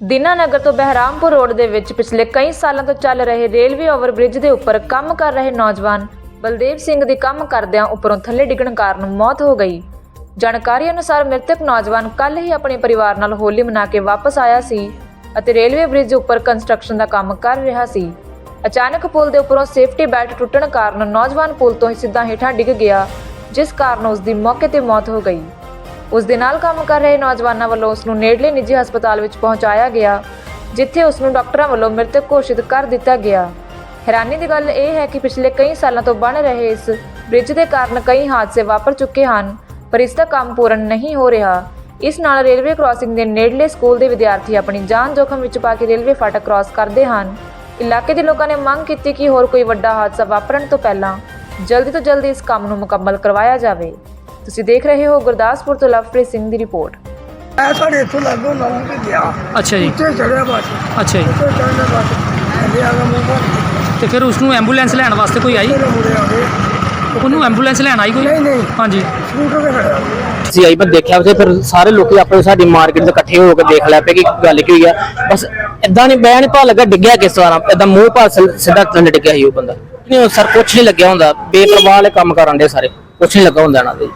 ਦੀਨਾਨਗਰ ਤੋਂ ਬਹਿਰਾਮਪੁਰ ਰੋਡ ਦੇ ਵਿੱਚ ਪਿਛਲੇ ਕਈ ਸਾਲਾਂ ਤੋਂ ਚੱਲ ਰਹੇ ਰੇਲਵੇ ਓਵਰਬ੍ਰਿਜ ਦੇ ਉੱਪਰ ਕੰਮ ਕਰ ਰਹੇ ਨੌਜਵਾਨ ਬਲਦੇਵ ਸਿੰਘ ਦੀ ਕੰਮ ਕਰਦਿਆਂ ਉੱਪਰੋਂ ਥੱਲੇ ਡਿੱਗਣ ਕਾਰਨ ਮੌਤ ਹੋ ਗਈ। ਜਾਣਕਾਰੀ ਅਨੁਸਾਰ ਮ੍ਰਿਤਕ ਨੌਜਵਾਨ ਕੱਲ ਹੀ ਆਪਣੇ ਪਰਿਵਾਰ ਨਾਲ ਹੋਲੀ ਮਨਾ ਕੇ ਵਾਪਸ ਆਇਆ ਸੀ ਅਤੇ ਰੇਲਵੇ ਬ੍ਰਿਜ ਉੱਪਰ ਕੰਸਟਰਕਸ਼ਨ ਦਾ ਕੰਮ ਕਰ ਰਿਹਾ ਸੀ। ਅਚਾਨਕ ਪੁਲ ਦੇ ਉੱਪਰੋਂ ਸੇਫਟੀ ਬੈਲਟ ਟੁੱਟਣ ਕਾਰਨ ਨੌਜਵਾਨ ਪੁਲ ਤੋਂ ਹੀ ਸਿੱਧਾ ਹੇਠਾਂ ਡਿੱਗ ਗਿਆ, ਜਿਸ ਕਾਰਨ ਉਸ ਦੀ ਮੌਕੇ ਤੇ ਮੌਤ ਹੋ ਗਈ। ਉਸ ਦੇ ਨਾਲ ਕੰਮ ਕਰ ਰਹੇ ਨੌਜਵਾਨਾਂ ਵੱਲੋਂ ਉਸ ਨੂੰ ਨੇੜਲੇ ਨਿੱਜੀ ਹਸਪਤਾਲ ਵਿੱਚ ਪਹੁੰਚਾਇਆ ਗਿਆ, ਜਿੱਥੇ ਉਸ ਨੂੰ ਡਾਕਟਰਾਂ ਵੱਲੋਂ ਮ੍ਰਿਤਕ ਘੋਸ਼ਿਤ ਕਰ ਦਿੱਤਾ ਗਿਆ। ਹੈਰਾਨੀ ਦੀ ਗੱਲ ਇਹ ਹੈ ਕਿ ਪਿਛਲੇ ਕਈ ਸਾਲਾਂ ਤੋਂ ਬਣ ਰਹੇ ਇਸ ਬ੍ਰਿਜ ਦੇ ਕਾਰਨ ਕਈ ਹਾਦਸੇ ਵਾਪਰ ਚੁੱਕੇ ਹਨ, ਪਰ ਇਸ ਦਾ ਕੰਮ ਪੂਰਨ ਨਹੀਂ ਹੋ ਰਿਹਾ। ਇਸ ਨਾਲ ਰੇਲਵੇ ਕ੍ਰਾਸਿੰਗ ਦੇ ਨੇੜਲੇ ਸਕੂਲ ਦੇ ਵਿਦਿਆਰਥੀ ਆਪਣੀ ਜਾਨ ਜੋਖਮ ਵਿੱਚ ਪਾ ਕੇ ਰੇਲਵੇ ਫਾਟਕ ਕ੍ਰਾਸ ਕਰਦੇ ਹਨ। ਇਲਾਕੇ ਦੇ ਲੋਕਾਂ ਨੇ ਮੰਗ ਕੀਤੀ ਕਿ ਹੋਰ ਕੋਈ ਵੱਡਾ ਹਾਦਸਾ ਵਾਪਰਨ ਤੋਂ ਪਹਿਲਾਂ ਜਲਦੀ ਤੋਂ ਜਲਦੀ ਇਸ ਕੰਮ ਨੂੰ ਮੁਕੰਮਲ ਕਰਵਾਇਆ ਜਾਵੇ। ਤੁਸੀਂ ਦੇਖ ਰਹੇ ਹੋ ਗੁਰਦਾਸਪੁਰ ਤੋਂ ਲਵਪ੍ਰੀਤ ਸਿੰਘ ਦੀ ਰਿਪੋਰਟ। ਐ ਸਾਡੇ ਇੱਥੋਂ ਲੱਗੋ ਲੰਘ ਕੇ ਗਿਆ। ਅੱਛਾ ਜੀ। ਉੱਥੇ ਚੜਿਆ ਬਸ। ਅੱਛਾ ਜੀ। ਉੱਥੇ ਚੜ੍ਹਨਾ ਬਸ। ਥੱਲੇ ਆ ਗਿਆ ਮੂੰਹ ਭਰ ਤੇ ਫਿਰ ਉਸ ਨੂੰ ਐਂਬੂਲੈਂਸ ਲੈਣ ਵਾਸਤੇ ਕੋਈ ਆਈ? ਉਹਨੂੰ ਐਂਬੂਲੈਂਸ ਲੈਣ ਆਈ ਕੋਈ? ਨਹੀਂ ਨਹੀਂ। ਹਾਂਜੀ। ਸਕੂਟਰ ਤੇ ਖੜਿਆ ਅਸੀਂ ਆਈ ਪਰ ਦੇਖਿਆ ਉਸੇ ਫਿਰ ਸਾਰੇ ਲੋਕੀ ਆਪਣੇ ਸਾਡੀ ਮਾਰਕੀਟ 'ਚ ਇਕੱਠੇ ਹੋ ਕੇ ਦੇਖ ਲੈ ਪਏ ਕਿ ਗੱਲ ਕੀ ਹੋਈ ਆ। ਬਸ ਇਦਾਂ ਨਹੀਂ ਬਹਿਣ ਪਾ ਲੱਗਾ ਡਿੱਗਿਆ ਕਿਸ ਤਰ੍ਹਾਂ? ਇਦਾਂ ਮੂੰਹ ਪਾ ਸਿ- ਸਿੱਧਾ ਥੱਲੇ ਡਿੱਗਿਆ ਸੀ ਉਹ ਬੰਦਾ। ਨਹੀਂ ਸਰ ਕੁਛ ਨਹੀਂ ਲੱਗਿਆ ਹੁੰਦਾ। ਬੇਪਰਵਾਹ ਵਾਲੇ ਕੰਮ ਕਰਨ ਦੇ ਸਾਰੇ। ਕੁਛ ਨਹੀਂ ਲੱਗਾ ਹੁੰਦਾ ਇਹਨਾਂ ਦੇ।